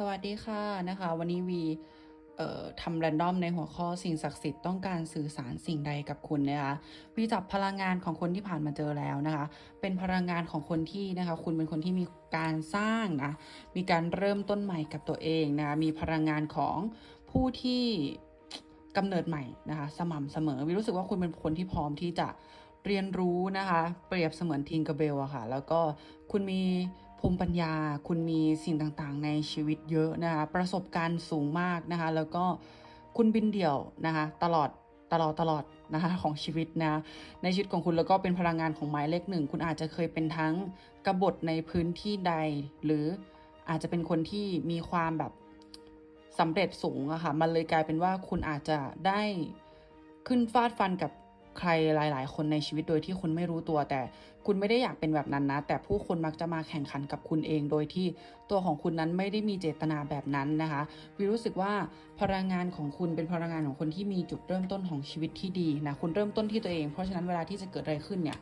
สวัสดีค่ะนะคะ วันนี้วีทำแรนดอมในหัวข้อสิ่งศักดิ์สิทธิ์ต้องการสื่อสารสิ่งใดกับคุณนะคะวีจับพลังงานของคนที่ผ่านมาเจอแล้วนะคะ เป็นพลังงานของคนที่นะคะ คุณเป็นคนที่มีการสร้างนะมีการเริ่มต้นใหม่กับตัวเองนะคะมีพลังงานของผู้ที่กำเนิดใหม่นะคะ สม่ำเสมอวีรู้สึกว่าคุณเป็นคนที่พร้อมที่จะเรียนรู้นะคะ เปรียบเสมือนทิงกระเบลอะค่ะ แล้วก็คุณมี ภูมิปัญญา คุณมีสิ่งต่างๆ ในชีวิตเยอะนะคะ ประสบการณ์สูงมากนะคะ แล้วก็คุณบินเดี่ยวนะคะ ตลอดตลอดตลอดนะคะของชีวิตนะ ในชีวิตของคุณแล้วก็เป็นพลังงานของหมายเลขหนึ่ง คุณอาจจะเคยเป็นทั้งกบฏในพื้นที่ใด หรืออาจจะเป็นคนที่มีความแบบสำเร็จสูงอะค่ะ มันเลยกลายเป็นว่าคุณอาจจะได้ขึ้นฟาดฟันกับ ใครหลาย ๆ คนในชีวิตโดยที่คุณไม่รู้ตัว แต่คุณไม่ได้อยากเป็นแบบนั้นนะ แต่ผู้คนมักจะมาแข่งขันกับคุณเอง โดยที่ตัวของคุณนั้นไม่ได้มีเจตนาแบบนั้นนะคะวิรู้สึกว่าพลังงานของคุณเป็นพลังงานของคนที่มีจุดเริ่มต้นของชีวิตที่ดีนะคุณเริ่มต้นที่ตัวเอง เพราะฉะนั้นเวลาที่จะเกิดอะไรขึ้นเนี่ย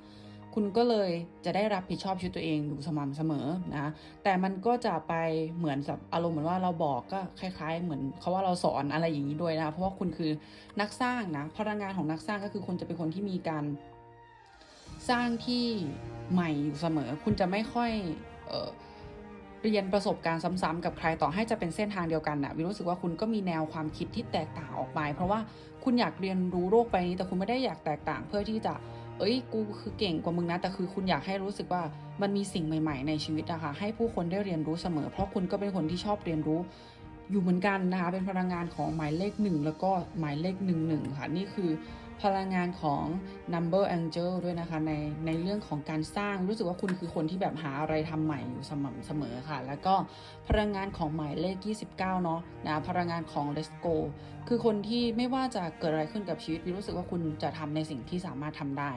คุณก็เลยจะได้รับผิดชอบชีวิตตัวเองอยู่สม่ำเสมอนะ แต่มันก็จะไปเหมือนแบบอารมณ์เหมือนว่าเราบอกก็คล้าย ๆ เหมือนเขาว่าเราสอนอะไรอย่างนี้ด้วยนะ เพราะว่าคุณคือนักสร้างนะพลังงานของนักสร้างก็คือคุณจะเป็นคนที่มีการสร้างที่ใหม่อยู่เสมอ คุณจะไม่ค่อยเออเรียนประสบการณ์ซ้ำๆกับใครต่อให้จะเป็นเส้นทางเดียวกันนะวิรู้สึกว่าคุณก็มีแนวความคิดที่แตกต่างออกไป เพราะว่าคุณอยากเรียนรู้โลกไปนี้แต่คุณไม่ได้อยากแตกต่างเพื่อที่จะเอ้ยกูคือเก่งกว่ามึงนะ แต่คือคุณอยากให้รู้สึกว่ามันมีสิ่งใหม่ๆ ในชีวิตนะคะให้ผู้คนได้เรียนรู้เสมอ เพราะคุณก็เป็นคนที่ชอบเรียนรู้อยู่เหมือนกันนะคะเป็นพลังงานของหมายเลขหนึ่งแล้วก็หมายเลขหนึ่งหนึ่งค่ะนี่คือ พลังงานของ number angel ด้วยนะคะ ในในเรื่องของการสร้างรู้สึกว่าคุณคือคนที่แบบหาอะไรทำใหม่อยู่สม่ำเสมอค่ะ แล้วก็พลังงานของหมายเลข 29 เนาะนะพลังงานของ let's go คือคนที่ไม่ว่าจะเกิดอะไรขึ้นกับชีวิตรู้สึกว่าคุณจะทำในสิ่งที่สามารถทำได้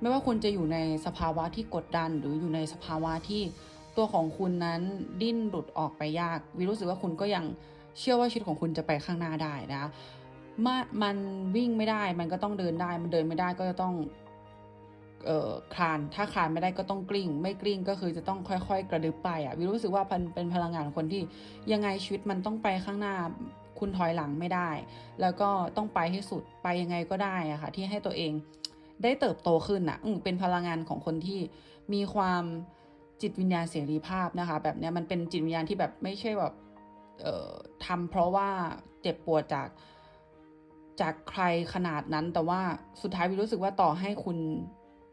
ไม่ว่าคุณจะอยู่ในสภาวะที่กดดันหรืออยู่ในสภาวะที่ตัวของคุณนั้นดิ้นหลุดออกไปยากวิรู้สึกว่าคุณก็ยังเชื่อว่าชีวิตของคุณจะไปข้างหน้าได้นะ มามันวิ่งไม่ได้ มันก็ต้องเดินได้ มันเดินไม่ได้ก็จะต้อง เอ่อคลาน ถ้าคลานไม่ได้ก็ต้องกลิ้ง ไม่กลิ้งก็คือจะต้องค่อยๆ กระดึบไปอะวิรู้สึกว่ามันเป็นพลังงานของคนที่ยังไงชีวิตมันต้องไปข้างหน้า คุณถอยหลังไม่ได้ แล้วก็ต้องไปให้สุด ไปยังไงก็ได้อะค่ะ ที่ให้ตัวเองได้เติบโตขึ้นนะอืมเป็นพลังงานของคนที่มีความจิตวิญญาณเสรีภาพนะคะ แบบเนี้ยมันเป็นจิตวิญญาณที่แบบไม่ใช่แบบเอ่อทำเพราะว่าเจ็บปวดจาก จากใครขนาดนั้น แต่ว่าสุดท้ายวิรู้สึกว่าต่อให้คุณ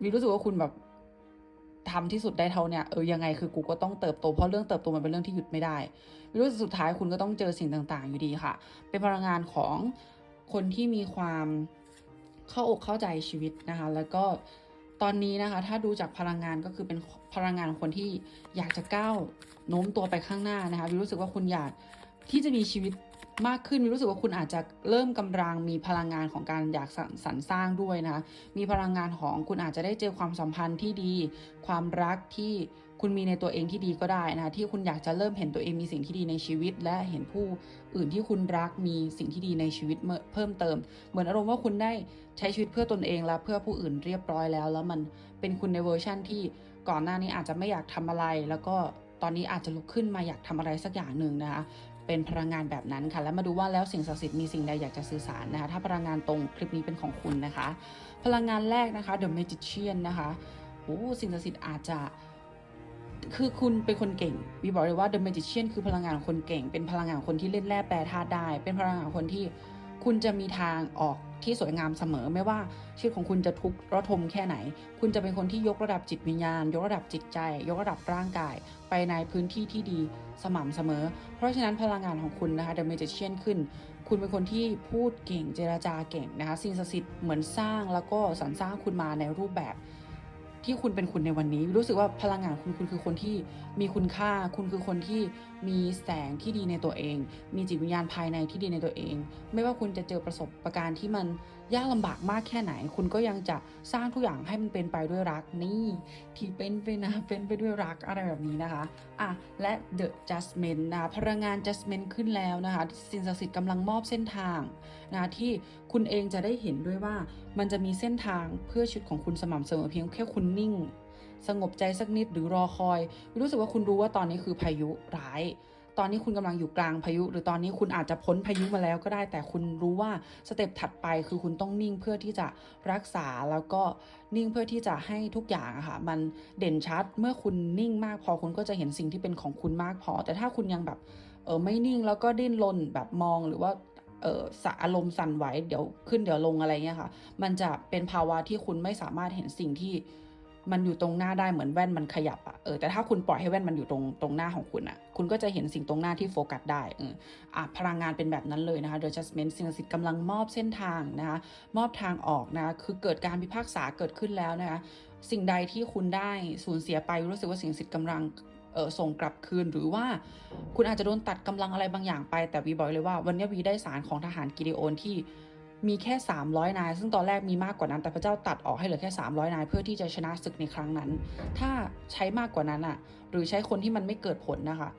วิรู้สึกว่าคุณแบบทำที่สุดได้เท่าเนี้ยเออยังไงคือกูก็ต้องเติบโตเพราะเรื่องเติบโตมันเป็นเรื่องที่หยุดไม่ได้วิรู้สึกสุดท้ายคุณก็ต้องเจอสิ่งต่าง ๆ อยู่ดีค่ะ เป็นพลังงานของคนที่มีความเข้าอกเข้าใจชีวิตนะคะ แล้วก็ตอนนี้นะคะ ถ้าดูจากพลังงานก็คือเป็นพลังงานคนที่อยากจะก้าวโน้มตัวไปข้างหน้านะคะวิรู้สึกว่าคุณอยากที่จะมีชีวิต มากขึ้นวิรู้สึกว่าคุณอาจจะเริ่มกำลังมีพลังงานของการอยากสรรสรรสร้างด้วยนะคะมีพลังงานของคุณอาจจะได้เจอความสัมพันธ์ที่ดี ความรักที่คุณมีในตัวเองที่ดีก็ได้นะที่คุณอยากจะเริ่มเห็นตัวเองมีสิ่งที่ดีในชีวิต และเห็นผู้อื่นที่คุณรักมีสิ่งที่ดีในชีวิตเพิ่มเติม เหมือนอารมณ์ว่าคุณได้ใช้ชีวิตเพื่อตนเองและเพื่อผู้อื่นเรียบร้อยแล้ว แล้วมันเป็นคุณในเวอร์ชั่นที่ก่อนหน้านี้อาจจะไม่อยากทำอะไรแล้วก็ตอนนี้อาจจะลุกขึ้นมาอยากทำอะไรสักอย่างหนึ่งนะคะ เป็นพลังงานแบบนั้นค่ะ แล้วมาดูว่าแล้วสิ่งศักดิ์สิทธิ์มีสิ่งใดอยากจะสื่อสารนะคะ ถ้าพลังงานตรงคลิปนี้เป็นของคุณนะคะ พลังงานแรกนะคะ The Magician นะคะโอ้สิ่งศักดิ์สิทธิ์อาจจะคือคุณเป็นคนเก่งวีบอกเลยว่า The Magician คือพลังงานของคนเก่ง เป็นพลังงานคนที่เล่นแร่แปรธาตุได้ เป็นพลังงานคนที่ คุณจะมีทางออกที่สวยงามเสมอไม่ว่าชีวิตของคุณจะทุกข์ระทมแค่ไหน คุณจะเป็นคนที่ยกระดับจิตวิญญาณ ยกระดับจิตใจ ยกระดับร่างกาย ไปในพื้นที่ที่ดีสม่ำเสมอ เพราะฉะนั้นพลังงานของคุณนะคะ The Magician ขึ้น คุณเป็นคนที่พูดเก่งเจรจาเก่งนะคะสิ่งศักดิ์สิทธิ์เหมือนสร้างแล้วก็สรรสร้างคุณมาในรูปแบบที่คุณเป็นคุณในวันนี้ รู้สึกว่าพลังงานคุณคุณคือคนที่มีคุณค่า คุณคือคนที่มีแสงที่ดีในตัวเอง มีจิตวิญญาณภายในที่ดีในตัวเอง ไม่ว่าคุณจะเจอประสบประการที่มันยากลำบากมากแค่ไหน คุณก็ยังจะสร้างทุกอย่างให้มันเป็นไปด้วยรักนี่ที่เป็นไปนะเป็นไปด้วยรักอะไรแบบนี้นะคะอะและ The Judgment นะพลังงาน Judgment ขึ้นแล้วนะคะสิ่งศักดิ์สิทธิ์กำลังมอบเส้นทางนะที่คุณเองจะได้เห็นด้วยว่ามันจะมีเส้นทางเพื่อชีวิตของคุณสม่ำเสมอเพียงแค่คุณนิ่ง สงบใจสักนิดหรือรอคอย รู้สึกว่าคุณรู้ว่าตอนนี้คือพายุร้าย ตอนนี้คุณกำลังอยู่กลางพายุ หรือตอนนี้คุณอาจจะพ้นพายุมาแล้วก็ได้ แต่คุณรู้ว่าสเต็ปถัดไปคือคุณต้องนิ่งเพื่อที่จะรักษาแล้วก็นิ่งเพื่อที่จะให้ทุกอย่างอะค่ะมันเด่นชัดเมื่อคุณนิ่งมากพอคุณก็จะเห็นสิ่งที่เป็นของคุณมากพอ แต่ถ้าคุณยังแบบเออไม่นิ่งแล้วก็ดิ้นรนแบบมองหรือว่าเออสะอารมณ์สั่นไหวเดี๋ยวขึ้นเดี๋ยวลงอะไรเงี้ยค่ะ มันจะเป็นภาวะที่คุณไม่สามารถเห็นสิ่งที่ มันอยู่ตรงหน้าได้เหมือนแว่นมันขยับอะเออแต่ถ้าคุณปล่อยให้แว่นมันอยู่ตรงตรงหน้าของคุณอะคุณก็จะเห็นสิ่งตรงหน้าที่โฟกัสได้เอออะพลังงานเป็นแบบนั้นเลยนะคะ The Judgment สิ่งศักดิ์สิทธิ์กำลังมอบเส้นทางนะคะมอบทางออกนะคะคือเกิดการพิพากษาเกิดขึ้นแล้วนะคะสิ่งใดที่คุณได้สูญเสียไปรู้สึกว่าสิ่งศักดิ์สิทธิ์กำลังเออส่งกลับคืนหรือว่าคุณอาจจะโดนตัดกำลังอะไรบางอย่างไป แต่วีบอกเลยว่าวันนี้วีได้สารของทหารกิเดโอนที่ มีแค่ 300 นาย ซึ่งตอนแรกมีมากกว่านั้น แต่พระเจ้าตัดออกให้เหลือแค่ 300 นาย เพื่อที่จะชนะศึกในครั้งนั้น ถ้าใช้มากกว่านั้นอะ หรือใช้คนที่มันไม่เกิดผลนะคะ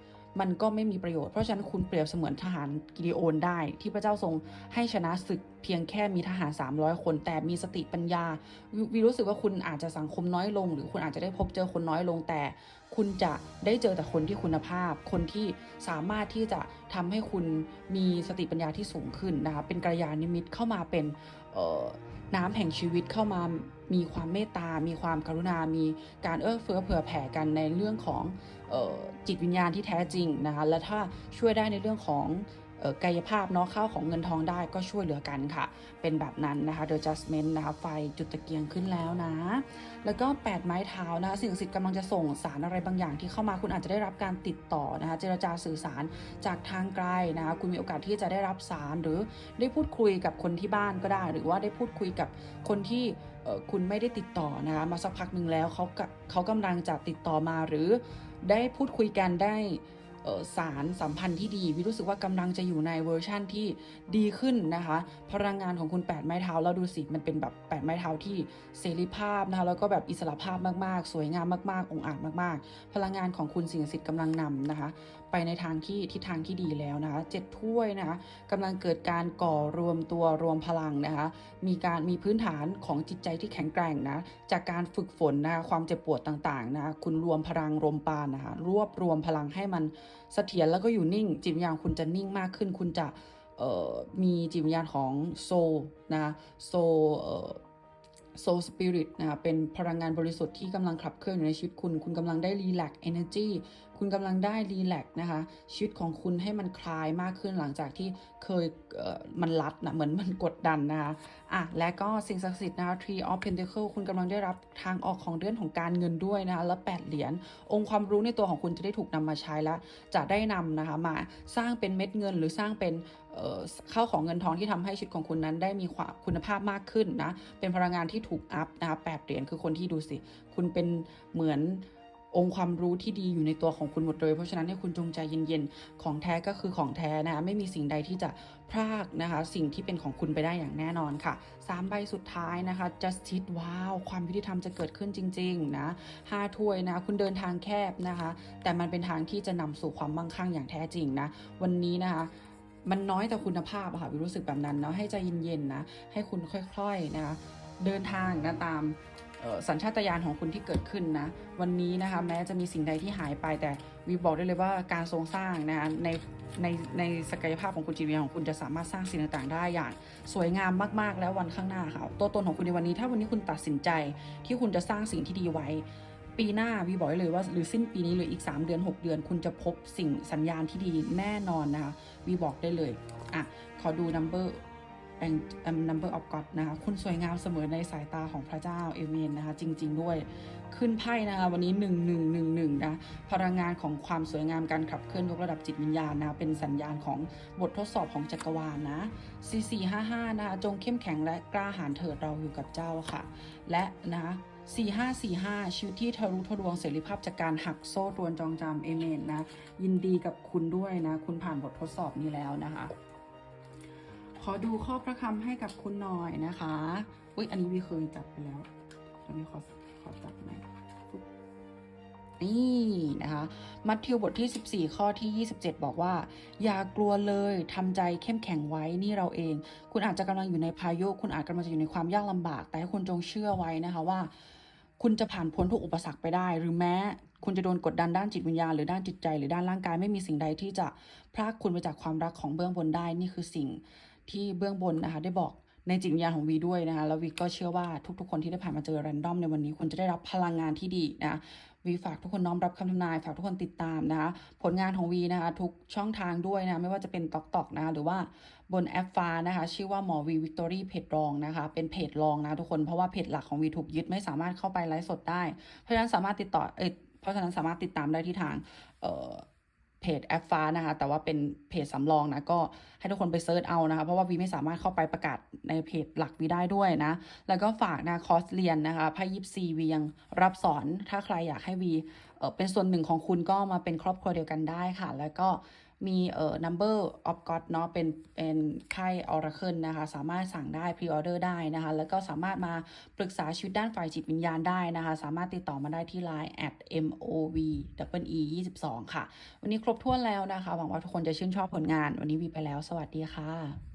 มันก็ไม่มีประโยชน์ เพราะฉะนั้นคุณเปรียบเสมือนทหารกิเดโอนได้ ที่พระเจ้าทรงให้ชนะศึกเพียงแค่มีทหาร 300 คน แต่มีสติปัญญาวีรู้สึกว่าคุณอาจจะสังคมน้อยลง หรือคุณอาจจะได้พบเจอคนน้อยลงแต่ คุณจะได้เจอแต่คนที่คุณภาพ คนที่สามารถที่จะทำให้คุณมีสติปัญญาที่สูงขึ้นนะคะเป็นกัลยาณมิตเข้ามาเป็นน้ำแห่งชีวิตเข้ามามีความเมตตา มีความกรุณา มีการเอื้อเฟื้อเผื่อแผ่กันในเรื่องของ จิตวิญญาณที่แท้จริงนะคะและถ้าช่วยได้ในเรื่องของ กายภาพเนาะข้าวของเงินทองได้ก็ช่วยเหลือกันค่ะ เป็นแบบนั้นนะคะ The Judgment นะคะ ไฟจุดตะเกียงขึ้นแล้วนะ แล้วก็ 8 ไม้เท้านะคะสิ่งศักดิ์สิทธิ์กำลังจะส่งสารอะไรบางอย่างที่เข้ามาคุณอาจจะได้รับการติดต่อนะคะ เจรจาสื่อสารจากทางไกลนะคะ คุณมีโอกาสที่จะได้รับสารหรือได้พูดคุยกับคนที่บ้านก็ได้ หรือว่าได้พูดคุยกับคนที่คุณไม่ได้ติดต่อนะคะมาสักพักหนึ่งแล้วเขากะเขากำลังจะติดต่อมาหรือได้พูดคุยกันได้ สารสัมพันธ์ที่ดีวิรู้สึกว่ากำลังจะอยู่ในเวอร์ชั่นที่ดีขึ้นนะคะ พลังงานของคุณ 8 ไม้เท้าแล้วดูสิมันเป็นแบบ 8 ไม้เท้าที่เสรีภาพนะคะแล้วก็แบบอิสระภาพมากๆ สวยงามมากๆ องอาจมากๆ พลังงานของคุณสิ่งศักดิ์สิทธิ์กำลังนำนะคะ ไปในทางที่ทิศทางที่ดีแล้วนะคะเจ็ดถ้วยนะคะกำลังเกิดการก่อรวมตัวรวมพลังนะคะมีการมีพื้นฐานของจิตใจที่แข็งแกร่งนะจากการฝึกฝนนะคะความเจ็บปวดต่างๆนะคะคุณรวมพลังรวมปานนะคะรวบรวมพลังให้มันเสถียรแล้วก็อยู่นิ่ง จิตวิญญาณคุณจะนิ่งมากขึ้น คุณจะมีจิตวิญญาณของโซนะโซ เอ่อ soul spirit นะคะเป็นพลังงานบริสุทธิ์ที่กำลังขับเคลื่อนอยู่ในชีวิตคุณ คุณกำลังได้ relax energy คุณกำลังได้ relax นะคะ ชีวิตของคุณให้มันคลายมากขึ้นหลังจากที่เคยเอ่อมันรัดนะเหมือนมันกดดันนะคะอะและก็สิ่งศักดิ์สิทธิ์นะคะ tree of pentacle คุณกำลังได้รับทางออกของเรื่องของการเงินด้วยนะคะและแปดเหรียญองค์ความรู้ในตัวของคุณจะได้ถูกนำมาใช้และจะได้นำนะคะมาสร้างเป็นเม็ดเงินหรือสร้างเป็น เข้าของเงินทองที่ทำให้ชีวิตของคุณนั้นได้มีความคุณภาพมากขึ้นนะ เป็นพลังงานที่ถูกอัพนะคะแปดเหรียญคือคนที่ดูสิ คุณเป็นเหมือนองค์ความรู้ที่ดีอยู่ในตัวของคุณหมดเลย เพราะฉะนั้นให้คุณจงใจเย็นๆ ของแท้ก็คือของแท้นะคะไม่มีสิ่งใดที่จะพรากนะคะ สิ่งที่เป็นของคุณไปได้อย่างแน่นอนค่ะสามใบสุดท้ายนะคะ justice ว้าว ความยุติธรรมจะเกิดขึ้นจริงๆนะห้าถ้วยนะ คุณเดินทางแคบนะคะ แต่มันเป็นทางที่จะนำสู่ความมั่งคั่งอย่างแท้จริงนะ วันนี้นะคะ มันน้อยแต่คุณภาพอะค่ะวิรู้สึกแบบนั้นเนาะให้ใจเย็นๆนะให้คุณค่อยๆนะคะเดินทางนะตามสัญชาตญาณของคุณที่เกิดขึ้นนะ วันนี้นะคะแม้จะมีสิ่งใดที่หายไปแต่วีบอกได้เลยว่าการทรงสร้างนะคะในในในศักยภาพของคุณจิตวิญญาณของคุณจะสามารถสร้างสิ่งต่างๆ ได้อย่าง สวยงามมากๆ แล้ววันข้างหน้าค่ะตัวตนของคุณในวันนี้ ถ้าวันนี้คุณตัดสินใจที่คุณจะสร้างสิ่งที่ดีไว้ ปีหน้าวีบอกเลยว่าหรือสิ้นปีนี้หรืออีก 3 เดือน 6 เดือน คุณจะพบสิ่งสัญญาณที่ดีแน่นอนนะคะวีบอกได้เลยอะขอดู number and um, number of God นะคะคุณสวยงามเสมอในสายตาของพระเจ้าเอเมนนะคะจริง ๆ ด้วยขึ้นไพ่นะคะวันนี้ 1 1 1 1นะพลังงานของความสวยงามการขับเคลื่อนยกระดับจิตวิญญาณนะเป็นสัญญาณของบททดสอบของจักรวาลนะ 4455 นะคะจงเข้มแข็งและกล้าหาญเถิดเราอยู่กับเจ้าค่ะ และนะ4545 ชีวิตที่ทะลุทะลวงเสรีภาพจากการหักโซ่ตรวนจองจำเอเมนนะยินดีกับคุณด้วยนะ คุณผ่านบททดสอบนี้แล้วนะคะ ขอดูข้อพระคำให้กับคุณหน่อยนะคะ อุ้ยอันนี้วีเคยจับไปแล้วตอนนี้ขอขอจับไหมนี่นะคะ มัทธิวบทที่ 14 ข้อที่ 27 บอกว่า อย่ากลัวเลยทำใจเข้มแข็งไว้นี่เราเอง คุณอาจจะกำลังอยู่ในพายุ คุณอาจกำลังจะอยู่ในความยากลำบาก แต่ให้คุณจงเชื่อไว้นะคะว่า คุณจะผ่านพ้นทุกอุปสรรคไปได้ หรือแม้ คุณจะโดนกดดันด้านจิตวิญญาณหรือด้านจิตใจหรือด้านร่างกายไม่มีสิ่งใดที่จะพรากคุณไปจากความรักของเบื้องบนได้นี่คือสิ่ง ที่เบื้องบนนะคะ ได้บอกในจิตวิญญาณของวีด้วยนะคะ แล้ววีก็เชื่อว่าทุกๆ คนที่ได้ผ่านมาเจอแรนดอมในวันนี้คุณจะได้รับพลังงานที่ดีนะวีฝากทุกคนน้อมรับคำทำนาย ฝากทุกคนติดตามนะคะ ผลงานของวีนะคะ ทุกช่องทางด้วยนะไม่ว่าจะเป็นตอกตอกนะคะหรือว่าบนแอปฟ้านะคะ ชื่อว่าหมอวีวิกตอรี่เพจรองนะคะ เป็นเพจรองนะทุกคนเพราะว่าเพจหลักของวีถูกยึดไม่สามารถเข้าไปไลฟ์สดได้ เพราะฉะนั้นสามารถติดต่อเอยเพราะฉะนั้นสามารถติดตามได้ที่ทางเอ่อ เพจแอปฟ้านะคะ แต่ว่าเป็นเพจสำรองนะก็ให้ทุกคนไปเซิร์ชเอานะคะ เพราะว่าวีไม่สามารถเข้าไปประกาศในเพจหลักวีได้ด้วยนะ แล้วก็ฝากนะคอร์สเรียนนะคะไพ่ยิปซีวียังรับสอนถ้าใครอยากให้วี เออเป็นส่วนหนึ่งของคุณก็มาเป็นครอบครัวเดียวกันได้ค่ะ แล้วก็มีเอ่อ number of God เนาะเป็นเป็นไพ่ Oracle นะคะ สามารถสั่งได้ pre order ได้นะคะ แล้วก็สามารถมาปรึกษาชีวิตด้านฝ่ายจิตวิญญาณได้นะคะ สามารถติดต่อมาได้ที่ line at mov e 22ค่ะ วันนี้ครบถ้วนแล้วนะคะ หวังว่าทุกคนจะชื่นชอบผลงาน วันนี้วีไปแล้ว สวัสดีค่ะ